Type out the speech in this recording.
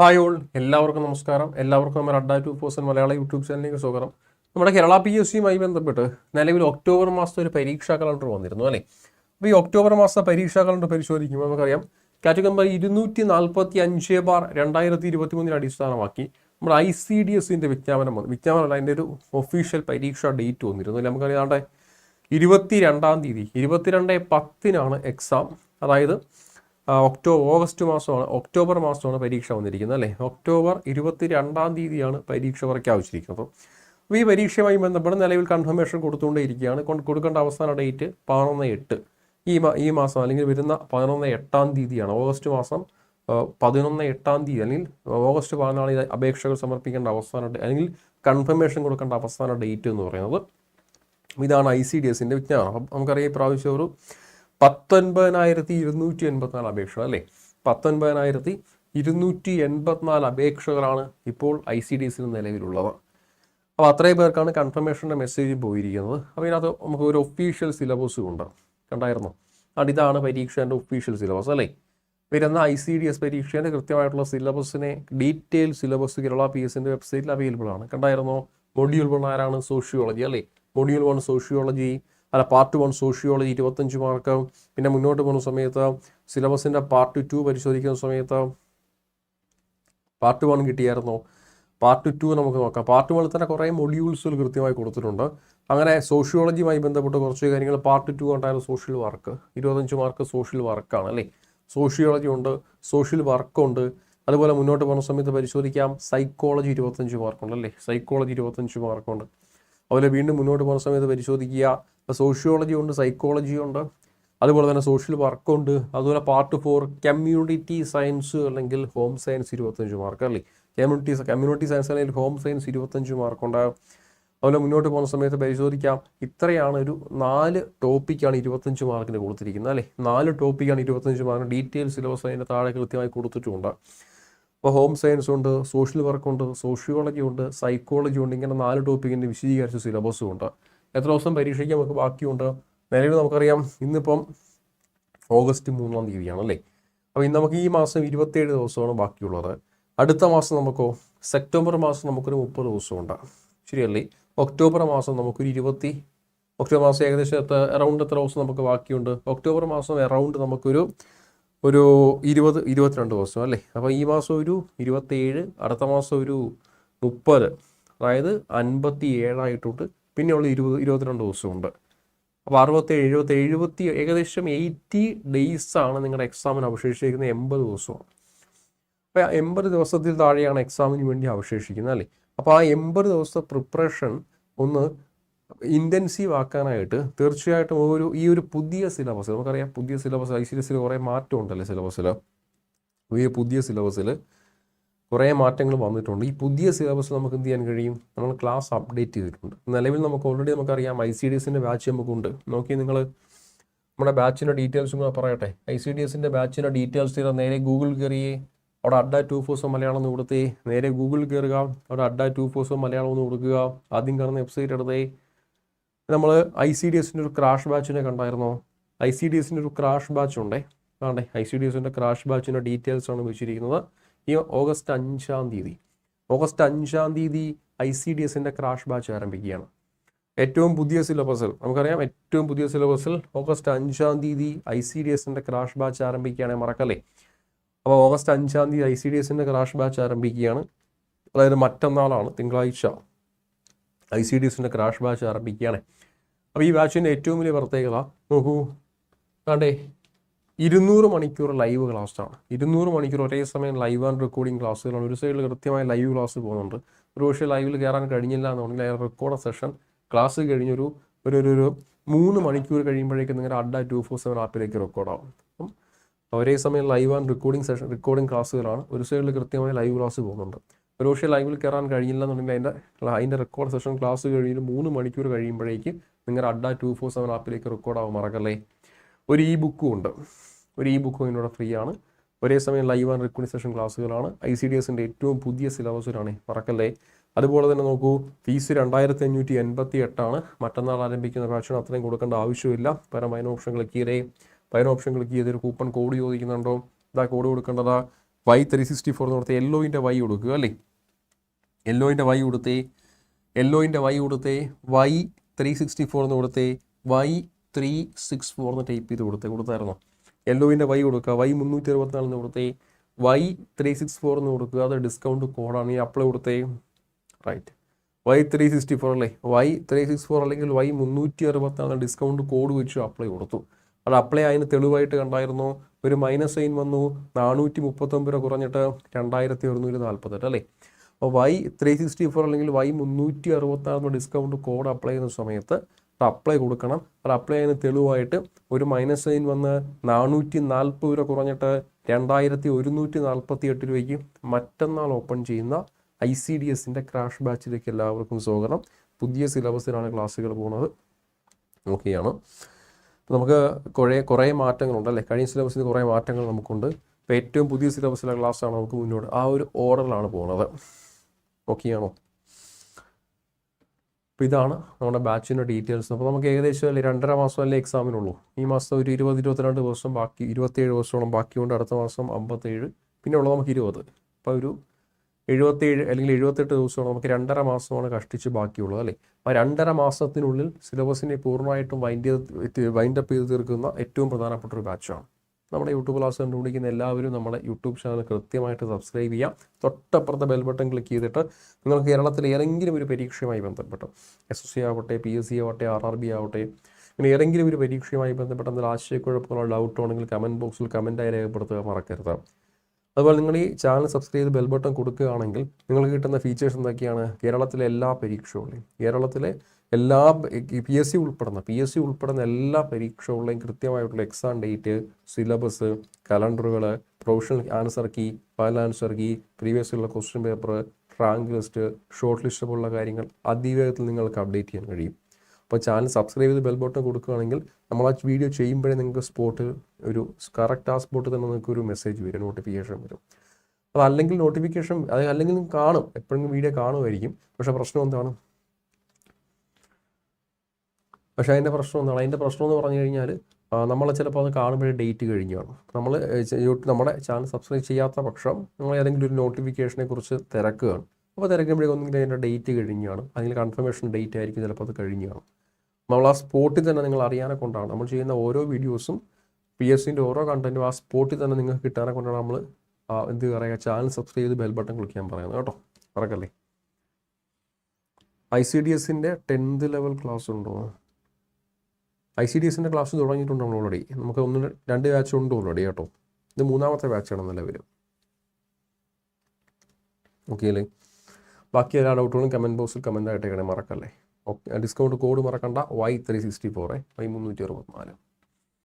Hi all എല്ലാവർക്കും നമസ്കാരം. എല്ലാവർക്കും നമ്മുടെ അഡ്ഡ ടു പേഴ്സൺ മലയാള യൂട്യൂബ് ചാനലിലേക്ക് സ്വാഗതം. നമ്മുടെ കേരള പി എസ് സിയുമായി ബന്ധപ്പെട്ട് നിലവിൽ ഒക്ടോബർ മാസത്തെ ഒരു പരീക്ഷാ കലണ്ടർ വന്നിരുന്നു അല്ലേ? അപ്പോൾ ഈ ഒക്ടോബർ മാസത്തെ പരീക്ഷാ കലണ്ടർ പരിശോധിക്കുമ്പോൾ നമുക്കറിയാം കാറ്റഗറി നമ്പർ ഇരുന്നൂറ്റി നാൽപ്പത്തി അഞ്ച് ബാർ രണ്ടായിരത്തി ഇരുപത്തി മൂന്നിന് അടിസ്ഥാനമാക്കി നമ്മുടെ ഐ സി ഡി എസിന്റെ വിജ്ഞാപനം വന്നു. വിജ്ഞാപനമല്ല അതിന്റെ ഒരു ഒഫീഷ്യൽ പരീക്ഷാ ഡേറ്റ് വന്നിരുന്നു അല്ലേ? നമുക്കറിയാണ്ട് ഇരുപത്തി രണ്ടാം തീയതി ഇരുപത്തിരണ്ട് പത്തിനാണ് എക്സാം അതായത് ഒക്ടോബർ ഓഗസ്റ്റ് മാസമാണ് ഒക്ടോബർ മാസമാണ് പരീക്ഷ വന്നിരിക്കുന്നത് അല്ലേ? ഒക്ടോബർ ഇരുപത്തി രണ്ടാം തീയതിയാണ് പരീക്ഷ പ്രഖ്യാപിച്ചിരിക്കുന്നത് അപ്പോൾ ഈ പരീക്ഷയുമായി ബന്ധപ്പെട്ട് നിലവിൽ കൺഫർമേഷൻ കൊടുത്തുകൊണ്ടേയിരിക്കുകയാണ്. കൊണ്ട് കൊടുക്കേണ്ട അവസാന ഡേറ്റ് പതിനൊന്ന് എട്ട്. ഈ ഈ മാസം അല്ലെങ്കിൽ വരുന്ന പതിനൊന്ന് എട്ടാം തീയതിയാണ്. ഓഗസ്റ്റ് മാസം പതിനൊന്ന് എട്ടാം തീയതി അല്ലെങ്കിൽ ഓഗസ്റ്റ് പതിനാല് അപേക്ഷകൾ സമർപ്പിക്കേണ്ട അവസാന അല്ലെങ്കിൽ കൺഫർമേഷൻ കൊടുക്കേണ്ട അവസാന ഡേറ്റ് എന്ന് പറയുന്നത്. ഇതാണ് ഐ സി ഡി എസിന്റെ വിജ്ഞാപനം അപ്പം നമുക്കറിയാം ഈ പ്രാവശ്യം ഒരു പത്തൊൻപതിനായിരത്തി ഇരുന്നൂറ്റി എൺപത്തിനാല് അപേക്ഷകൾ അല്ലേ? പത്തൊൻപതിനായിരത്തി ഇരുന്നൂറ്റി എൺപത്തിനാല് അപേക്ഷകളാണ് ഇപ്പോൾ ഐ സി ഡി എസിന് നിലവിലുള്ളത്. അപ്പോൾ അത്രയും പേർക്കാണ് കൺഫർമേഷന്റെ മെസ്സേജ് പോയിരിക്കുന്നത്. അപ്പോൾ ഇതിനകത്ത് നമുക്ക് ഒരു ഒഫീഷ്യൽ സിലബസും ഉണ്ട്. കണ്ടായിരുന്നു? അത് ഇതാണ് പരീക്ഷേന്റെ ഒഫീഷ്യൽ സിലബസ് അല്ലേ? വരുന്ന ഐ സി ഡി എസ് പരീക്ഷേന്റെ കൃത്യമായിട്ടുള്ള സിലബസിനെ ഡീറ്റെയിൽ സിലബസ് കേരള പി എസിന്റെ വെബ്സൈറ്റിൽ അവൈലബിൾ ആണ്. കണ്ടായിരുന്നോ? മൊഡ്യൂൾ വൺ ആരാണ്? സോഷ്യോളജി അല്ലേ? മൊഡ്യൂൾ വൺ സോഷ്യോളജി അല്ല പാർട്ട് വൺ സോഷ്യോളജി ഇരുപത്തഞ്ച് മാർക്ക് പിന്നെ മുന്നോട്ട് പോകുന്ന സമയത്ത് സിലബസിന്റെ പാർട്ട് ടു പരിശോധിക്കുന്ന സമയത്ത് പാർട്ട് വൺ കിട്ടിയായിരുന്നു? പാർട്ട് ടു നമുക്ക് നോക്കാം. പാർട്ട് വണ്ണിൽ തന്നെ കുറേ മൊഡ്യൂൾസുകൾ കൃത്യമായി കൊടുത്തിട്ടുണ്ട്. അങ്ങനെ സോഷ്യോളജിയുമായി ബന്ധപ്പെട്ട് കുറച്ച് കാര്യങ്ങൾ പാർട്ട് ടു ഉണ്ടായിരുന്നു സോഷ്യൽ വർക്ക് ഇരുപത്തഞ്ച് മാർക്ക് സോഷ്യൽ വർക്കാണ് അല്ലേ? സോഷ്യോളജി ഉണ്ട് സോഷ്യൽ വർക്കുണ്ട് അതുപോലെ മുന്നോട്ട് പോകുന്ന സമയത്ത് പരിശോധിക്കാം സൈക്കോളജി ഇരുപത്തഞ്ച് മാർക്കുണ്ട് അല്ലേ? സൈക്കോളജി ഇരുപത്തഞ്ച് മാർക്കുണ്ട് അതുപോലെ വീണ്ടും മുന്നോട്ട് പോകുന്ന സമയത്ത് പരിശോധിക്കുക. ഇപ്പോൾ സോഷ്യോളജി ഉണ്ട് സൈക്കോളജി ഉണ്ട്. അതുപോലെ തന്നെ സോഷ്യൽ വർക്കുണ്ട് അതുപോലെ പാർട്ട് ഫോർ കമ്മ്യൂണിറ്റി സയൻസ് അല്ലെങ്കിൽ ഹോം സയൻസ് ഇരുപത്തഞ്ച് മാർക്ക് അല്ലേ? കമ്മ്യൂണിറ്റി കമ്മ്യൂണിറ്റി സയൻസ് അല്ലെങ്കിൽ ഹോം സയൻസ് ഇരുപത്തഞ്ച് മാർക്കുണ്ടാകും അതുപോലെ മുന്നോട്ട് പോകുന്ന സമയത്ത് പരിശോധിക്കാം. ഇത്രയാണ് ഒരു നാല് ടോപ്പിക്കാണ് ഇരുപത്തഞ്ച് മാർക്കിന് കൊടുത്തിരിക്കുന്നത് അല്ലേ? നാല് ടോപ്പിക്കാണ് ഇരുപത്തഞ്ച് മാർക്കിന് ഡീറ്റെയിൽ സിലബസ് അതിന്റെ താഴെ കൃത്യമായി കൊടുത്തിട്ടുണ്ട്. അപ്പോൾ ഹോം സയൻസ് ഉണ്ട് സോഷ്യൽ വർക്കുണ്ട് സോഷ്യോളജി ഉണ്ട് സൈക്കോളജി ഉണ്ട് ഇങ്ങനെ നാല് ടോപ്പിക്കിന്റെ വിശദീകരിച്ച സിലബസും ഉണ്ട്. എത്ര ദിവസം പരീക്ഷയ്ക്ക് നമുക്ക് ബാക്കിയുണ്ട്? നിലവിൽ നമുക്കറിയാം ഇന്നിപ്പം ഓഗസ്റ്റ് മൂന്നാം തീയതിയാണ് അല്ലേ? അപ്പോൾ ഇന്ന് നമുക്ക് ഈ മാസം ഇരുപത്തേഴ് ദിവസമാണ് ബാക്കിയുള്ളത്. അടുത്ത മാസം നമുക്കോ സെപ്റ്റംബർ മാസം നമുക്കൊരു മുപ്പത് ദിവസമുണ്ട്. ശരിയല്ലേ? ഒക്ടോബർ മാസം നമുക്കൊരു ഇരുപത്തി ഒക്ടോബർ മാസം ഏകദേശം എത്ര അറൗണ്ട് എത്ര ദിവസം നമുക്ക് ബാക്കിയുണ്ട്? ഒക്ടോബർ മാസം അറൗണ്ട് നമുക്കൊരു ഒരു ഇരുപത് ഇരുപത്തിരണ്ട് ദിവസം അല്ലേ? അപ്പോൾ ഈ മാസം ഒരു ഇരുപത്തേഴ് അടുത്ത മാസം ഒരു മുപ്പത്. അതായത് അൻപത്തി ഏഴായിട്ടുണ്ട് പിന്നെയുള്ള ഇരുപത് ഇരുപത്തിരണ്ട് ദിവസമുണ്ട്. അപ്പോൾ അറുപത്തേഴ് എഴുപത്തി എഴുപത്തി ഏകദേശം എയ്റ്റി ഡേയ്സ് ആണ് നിങ്ങളുടെ എക്സാമിന് അവശേഷിക്കുന്നത് എൺപത് ദിവസമാണ്. അപ്പോൾ ആ എൺപത് ദിവസത്തിൽ താഴെയാണ് എക്സാമിന് വേണ്ടി അവശേഷിക്കുന്നത് അല്ലേ? അപ്പോൾ ആ എൺപത് ദിവസത്തെ പ്രിപ്പറേഷൻ ഒന്ന് ഇന്റൻസീവ് ആക്കാനായിട്ട് തീർച്ചയായിട്ടും ഒരു ഈ ഒരു പുതിയ സിലബസ് നമുക്കറിയാം പുതിയ സിലബസ് ഐ സി എസിൽ കുറേ മാറ്റം ഉണ്ടല്ലേ സിലബസിൽ ഈ പുതിയ സിലബസിൽ കുറേ മാറ്റങ്ങൾ വന്നിട്ടുണ്ട്. ഈ പുതിയ സിലബസ് നമുക്ക് എന്ത് ചെയ്യാൻ കഴിയും? നമ്മൾ ക്ലാസ് അപ്ഡേറ്റ് ചെയ്തിട്ടുണ്ട്. നിലവിൽ നമുക്ക് ഓൾറെഡി നമുക്കറിയാം ഐ സി ഡി എസിന്റെ ബാച്ച് നമുക്കുണ്ട്. നോക്കി നിങ്ങൾ നമ്മുടെ ബാച്ചിന്റെ ഡീറ്റെയിൽസും കൂടെ പറയട്ടെ. ഐ സി ഡി എസിന്റെ ബാച്ചിന്റെ ഡീറ്റെയിൽസ് ചെയ്താൽ നേരെ ഗൂഗിൾ കയറിയേ അവിടെ അഡ്ഡ ടു ഫോഴ്സ് മലയാളം എന്ന് കൊടുത്തേ നേരെ ഗൂഗിൾ കയറുക അവിടെ അഡ്ഡ ടു ഫോഴ്സ് മലയാളം എന്ന് കൊടുക്കുക ആദ്യം കാണുന്ന വെബ്സൈറ്റ് എടുത്തേ നമ്മൾ ഐ സി ഡി എസിന്റെ ഒരു ക്രാഷ് ബാച്ചിനെ കണ്ടായിരുന്നോ? ഐ സി ഡി എസിന്റെ ഒരു ക്രാഷ് ബാച്ച് ഉണ്ടേ. കാണേ ഐ സി ഡി എസിന്റെ ക്രാഷ് ബാച്ചിന്റെ ഡീറ്റെയിൽസ് ആണ് വെച്ചിരിക്കുന്നത്. ഈ ഓഗസ്റ്റ് അഞ്ചാം തീയതി. ഓഗസ്റ്റ് അഞ്ചാം തീയതി ഐ സി ഡി എസിന്റെ ക്രാഷ് ബാച്ച് ആരംഭിക്കുകയാണ്. ഏറ്റവും പുതിയ സിലബസിൽ നമുക്കറിയാം ഏറ്റവും പുതിയ സിലബസിൽ ഓഗസ്റ്റ് അഞ്ചാം തീയതി ഐ സി ഡി എസിന്റെ ക്രാഷ് ബാച്ച് ആരംഭിക്കുകയാണെങ്കിൽ മറക്കല്ലേ? അപ്പോൾ ഓഗസ്റ്റ് അഞ്ചാം തീയതി ഐ സി ഡി എസിന്റെ ക്രാഷ് ബാച്ച് ആരംഭിക്കുകയാണ്. അതായത് മറ്റന്നാളാണ് തിങ്കളാഴ്ച. ഐ സി ഡി എസിന്റെ ക്രാഷ് ബാച്ച് ആരംഭിക്കുകയാണ്. അപ്പോൾ ഈ ബാച്ചിന്റെ ഏറ്റവും വലിയ പ്രത്യേകത നോക്കൂ കണ്ടേ ഇരുന്നൂറ് മണിക്കൂർ ലൈവ് ക്ലാസ്സാണ്. ഇരുന്നൂറ് മണിക്കൂർ ഒരേ സമയം ലൈവ് ആൻഡ് റെക്കോർഡിംഗ് ക്ലാസ്സുകളാണ്. ഒരു സൈഡിൽ കൃത്യമായി ലൈവ് ക്ലാസ് പോകുന്നുണ്ട്. ഒരു പക്ഷേ ലൈവിൽ കയറാൻ കഴിഞ്ഞില്ല എന്നുണ്ടെങ്കിൽ അയാൾ റെക്കോർഡ് സെഷൻ ക്ലാസ് കഴിഞ്ഞൊരു ഒരു ഒരു ഒരു മൂന്ന് മണിക്കൂർ കഴിയുമ്പോഴേക്കും നിങ്ങളുടെ അഡ്ഡ ടു ഫോർ സെവൻ ആപ്പിലേക്ക് റെക്കോർഡാവും. അപ്പം ഒരേ സമയം live and recording session recording ക്ലാസ്സുകളാണ്. ഒരു സൈഡിൽ കൃത്യമായി ലൈവ് ക്ലാസ് പോകുന്നുണ്ട്. ഒരു പക്ഷേ ലൈവിൽ കയറാൻ കഴിഞ്ഞില്ല എന്നുണ്ടെങ്കിൽ അതിന്റെ അതിന്റെ റെക്കോർഡ് സെഷൻ ക്ലാസ് കഴിഞ്ഞ് മൂന്ന് മണിക്കൂർ കഴിയുമ്പോഴേക്ക് നിങ്ങളുടെ അഡ്ഡ ടു ഫോർ സെവൻ ആപ്പിലേക്ക് റെക്കോർഡാവും മറക്കല്ലേ? ഒരു ഇ ബുക്കും ഉണ്ട്. ഒരു ഇ ബുക്കും ഇതിനോട് ഫ്രീ ആണ്. ഒരേ സമയം ലൈവ് ആൻഡ് റെക്കോർഡിംഗ് സെഷൻ ക്ലാസ്സുകളാണ് ഐ സി ഡി എസിന്റെ ഏറ്റവും പുതിയ സിലബസിലാണ് മറക്കല്ലേ? അതുപോലെ തന്നെ നോക്കൂ ഫീസ് രണ്ടായിരത്തി അഞ്ഞൂറ്റി എൺപത്തി എട്ടാണ് മറ്റന്നാൾ ആരംഭിക്കുന്ന ബാച്ചിന് അത്രയും കൊടുക്കേണ്ട ആവശ്യമില്ല. പകരം മൈന ഓപ്ഷൻ ക്ലിക്ക് ചെയ്തേ. പൈന ഓപ്ഷൻ ക്ലിക്ക് ചെയ്തൊരു കൂപ്പൺ കോഡ് ചോദിക്കുന്നുണ്ടോ? ഇതാ കോഡ് കൊടുക്കേണ്ടതാ. വൈ ത്രീ സിക്സ്റ്റി ഫോർ എന്ന് പറഞ്ഞാൽ യെല്ലോയിന്റെ വൈ കൊടുക്കുക അല്ലേ? യെല്ലോയിന്റെ വൈ കൊടുത്തെ. യെല്ലോയിന്റെ വൈ കൊടുത്തേ. വൈ ത്രീ സിക്സ്റ്റി ഫോർ എന്ന് കൊടുത്തെ. വൈ ത്രീ സിക്സ് ഫോർ എന്ന് ടൈപ്പ് ചെയ്ത് കൊടുത്തേ. കൊടുത്തായിരുന്നോ? യെല്ലോയിന്റെ വൈ കൊടുക്കുക. വൈ മുന്നൂറ്റി അറുപത്തിനാലിന് കൊടുത്തെ. വൈ ത്രീ സിക്സ് ഫോർ എന്ന് കൊടുക്കുക. അത് ഡിസ്കൗണ്ട് കോഡാണ് ഈ apply കൊടുത്തെ. Right Y three sixty four അല്ലേ? വൈ ത്രീ സിക്സ് ഫോർ അല്ലെങ്കിൽ വൈ മുന്നൂറ്റി അറുപത്തിനാല് ഡിസ്കൗണ്ട് കോഡ് വെച്ച് അപ്ലൈ കൊടുത്തു. അത് അപ്ലൈ അതിന് തെളിവായിട്ട് കണ്ടായിരുന്നു? ഒരു മൈനസ് സൈൻ വന്നു. നാനൂറ്റി മുപ്പത്തൊമ്പത് രൂപ കുറഞ്ഞിട്ട് രണ്ടായിരത്തി ഒരുന്നൂറ്റി നാൽപ്പത്തെട്ട് അല്ലേ? അപ്പോൾ വൈ ത്രീ സിക്സ്റ്റി ഫോർ അല്ലെങ്കിൽ വൈ മുന്നൂറ്റി അറുപത്താറ് ഡിസ്കൗണ്ട് കോഡ് അപ്ലൈ ചെയ്യുന്ന സമയത്ത് അപ്ലൈ കൊടുക്കണം. അത് അപ്ലൈ ചെയ്യുന്ന തെളിവായിട്ട് ഒരു മൈനസ് സൈൻ വന്ന് നാനൂറ്റി നാൽപ്പത് രൂപ കുറഞ്ഞിട്ട് രണ്ടായിരത്തി ഒരുന്നൂറ്റി നാൽപ്പത്തി എട്ട് രൂപയ്ക്ക് മറ്റന്നാൾ ഓപ്പൺ ചെയ്യുന്ന ഐ സി ഡി എസിന്റെ ക്രാഷ് ബാച്ചിലേക്ക് എല്ലാവർക്കും സ്വാഗതം. പുതിയ സിലബസിലാണ് ക്ലാസ്സുകൾ പോകുന്നത്. ഓക്കെയാണ് നമുക്ക് കുറേ കുറേ മാറ്റങ്ങളുണ്ട് അല്ലേ? കഴിഞ്ഞ സിലബസിൽ കുറേ മാറ്റങ്ങൾ നമുക്കുണ്ട്. ഇപ്പോൾ ഏറ്റവും പുതിയ സിലബസിലെ ക്ലാസ്സാണ് നമുക്ക് മുന്നോട്ട് ആ ഒരു ഓർഡറിലാണ് പോകുന്നത്. ഓക്കെയാണോ അപ്പോൾ ഇതാണ് നമ്മുടെ ബാച്ചിന്റെ ഡീറ്റെയിൽസ്. അപ്പോൾ നമുക്ക് ഏകദേശം അല്ലേ രണ്ടര മാസം അല്ലേ എക്സാമിനുള്ളൂ. ഈ മാസം ഒരു ഇരുപത് ഇരുപത്തിരണ്ട് ദിവസം ബാക്കി ഇരുപത്തേഴ് ദിവസത്തോളം ബാക്കിയുണ്ട്. അടുത്ത മാസം അമ്പത്തേഴ് പിന്നെ ഉള്ളത് നമുക്ക് ഇരുപത്. അപ്പോൾ ഒരു എഴുപത്തേഴ് അല്ലെങ്കിൽ എഴുപത്തെട്ട് ദിവസമാണ് നമുക്ക് രണ്ടര മാസമാണ് കഷ്ടിച്ച് ബാക്കിയുള്ളത് അല്ലേ? ആ രണ്ടര മാസത്തിനുള്ളിൽ സിലബസിനെ പൂർണമായിട്ടും വൈൻഡ് ചെയ്ത് വൈൻഡ് അപ്പ് ചെയ്ത് തീർക്കുന്ന ഏറ്റവും പ്രധാനപ്പെട്ട ഒരു ബാച്ചാണ്. നമ്മുടെ യൂട്യൂബ് ക്ലാസ് കണ്ടുപിടിക്കുന്ന എല്ലാവരും നമ്മുടെ യൂട്യൂബ് ചാനൽ കൃത്യമായിട്ട് സബ്സ്ക്രൈബ് ചെയ്യാം. തൊട്ടപ്പുറത്തെ ബെൽ ബട്ടൺ ക്ലിക്ക് ചെയ്തിട്ട് നിങ്ങൾ കേരളത്തിൽ ഏതെങ്കിലും ഒരു പരീക്ഷയുമായി ബന്ധപ്പെട്ട് എസ് എസ് സി ആവട്ടെ പി എസ് സി ആവട്ടെ ആർ ആർ ബി ആവട്ടെ ഇങ്ങനെ ഏതെങ്കിലും ഒരു പരീക്ഷയുമായി ബന്ധപ്പെട്ട എന്തെങ്കിലും ആശയക്കുഴപ്പങ്ങളോ ഡൗട്ടോ ആണെങ്കിൽ കമന്റ് ബോക്സിൽ കമന്റായി രേഖപ്പെടുത്തുക മറക്കരുത്. അതുപോലെ നിങ്ങൾ ഈ ചാനൽ സബ്സ്ക്രൈബ് ചെയ്ത് ബെൽ ബട്ടൺ കൊടുക്കുകയാണെങ്കിൽ നിങ്ങൾക്ക് കിട്ടുന്ന ഫീച്ചേഴ്സ് എന്തൊക്കെയാണ്? കേരളത്തിലെ എല്ലാ പരീക്ഷകളെയും കേരളത്തിലെ എല്ലാ പി എസ് സി ഉൾപ്പെടുന്ന പി എസ് സി ഉൾപ്പെടുന്ന എല്ലാ പരീക്ഷകളുടെയും കൃത്യമായിട്ടുള്ള എക്സാം ഡേറ്റ് സിലബസ് കലണ്ടറുകൾ professional answer key final answer key previous ഉള്ള question paper rank list short list പോലുള്ള കാര്യങ്ങൾ അതിവേഗത്തിൽ നിങ്ങൾക്ക് അപ്ഡേറ്റ് ചെയ്യാൻ കഴിയും. അപ്പോൾ ചാനൽ സബ്സ്ക്രൈബ് ചെയ്ത് ബെൽ ബട്ടൺ കൊടുക്കുകയാണെങ്കിൽ നമ്മൾ ആ വീഡിയോ ചെയ്യുമ്പോഴേ നിങ്ങൾക്ക് സ്പോട്ട് ഒരു കറക്റ്റ് ആ സ്പോട്ട് തന്നെ നിങ്ങൾക്ക് ഒരു മെസ്സേജ് വരും നോട്ടിഫിക്കേഷൻ വരും. അതല്ലെങ്കിൽ നോട്ടിഫിക്കേഷൻ അല്ലെങ്കിൽ നിങ്ങൾക്ക് കാണും എപ്പോഴെങ്കിലും വീഡിയോ കാണുമായിരിക്കും. പക്ഷേ പ്രശ്നം എന്താണ്? പക്ഷേ അതിന്റെ പ്രശ്നം എന്താണ്? അതിന്റെ പ്രശ്നം എന്ന് പറഞ്ഞു കഴിഞ്ഞാൽ നമ്മൾ ചിലപ്പോൾ അത് കാണുമ്പോഴേ ഡേറ്റ് കഴിഞ്ഞാണ് നമ്മൾ യൂട്യൂബ് നമ്മുടെ ചാനൽ സബ്സ്ക്രൈബ് ചെയ്യാത്ത പക്ഷം നമ്മൾ ഏതെങ്കിലും ഒരു നോട്ടിഫിക്കേഷനെ കുറിച്ച് തിരക്കുകയാണ് അപ്പോൾ തിരക്കുമ്പോഴേക്കും ഒന്നെങ്കിൽ അതിന്റെ ഡേറ്റ് കഴിഞ്ഞാണ് അല്ലെങ്കിൽ കൺഫർമേഷൻ ഡേറ്റ് ആയിരിക്കും ചിലപ്പോൾ അത് കഴിഞ്ഞാണ് നമ്മൾ ആ സ്പോട്ടിൽ തന്നെ നിങ്ങൾ അറിയാനെ കൊണ്ടാണ്. നമ്മൾ ചെയ്യുന്ന ഓരോ വീഡിയോസും പി എസ് സിന്റെ ഓരോ കണ്ടന്റും ആ സ്പോട്ടിൽ തന്നെ നിങ്ങൾക്ക് കിട്ടാനെ കൊണ്ടാണ് നമ്മൾ എന്ത് പറയുക ചാനൽ സബ്സ്ക്രൈബ് ചെയ്ത് ബെൽ ബട്ടൺ ക്ലിക്ക് ചെയ്യാൻ പറയുന്നത് കേട്ടോ. മറക്കല്ലേ ഐ സി ഡി എസിന്റെ ടെൻത്ത് ലെവൽ ക്ലാസ് ഉണ്ടോ ഐ സി ഡി എസിന്റെ ക്ലാസ് തുടങ്ങിയിട്ടുണ്ട് നമ്മൾ ഓൾറെഡി നമുക്ക് ഒന്ന് രണ്ട് ബാച്ച് ഉണ്ട് ഓൾറെഡി കേട്ടോ. ഇത് മൂന്നാമത്തെ ബാച്ചാണ് നിലവിൽ ഓക്കെ അല്ലേ? ബാക്കി എല്ലാ ഡൗട്ടുകളും കമന്റ് ബോക്സിൽ കമന്റ് ആയിട്ടേക്കണേ മറക്കല്ലേ? ഓക്കെ ഡിസ്കൗണ്ട് കോഡ് മറക്കണ്ട. വൈ ത്രീ സിക്സ്റ്റി ഫോറേ വൈ മുന്നൂറ്റി അറുപത്തിനാല്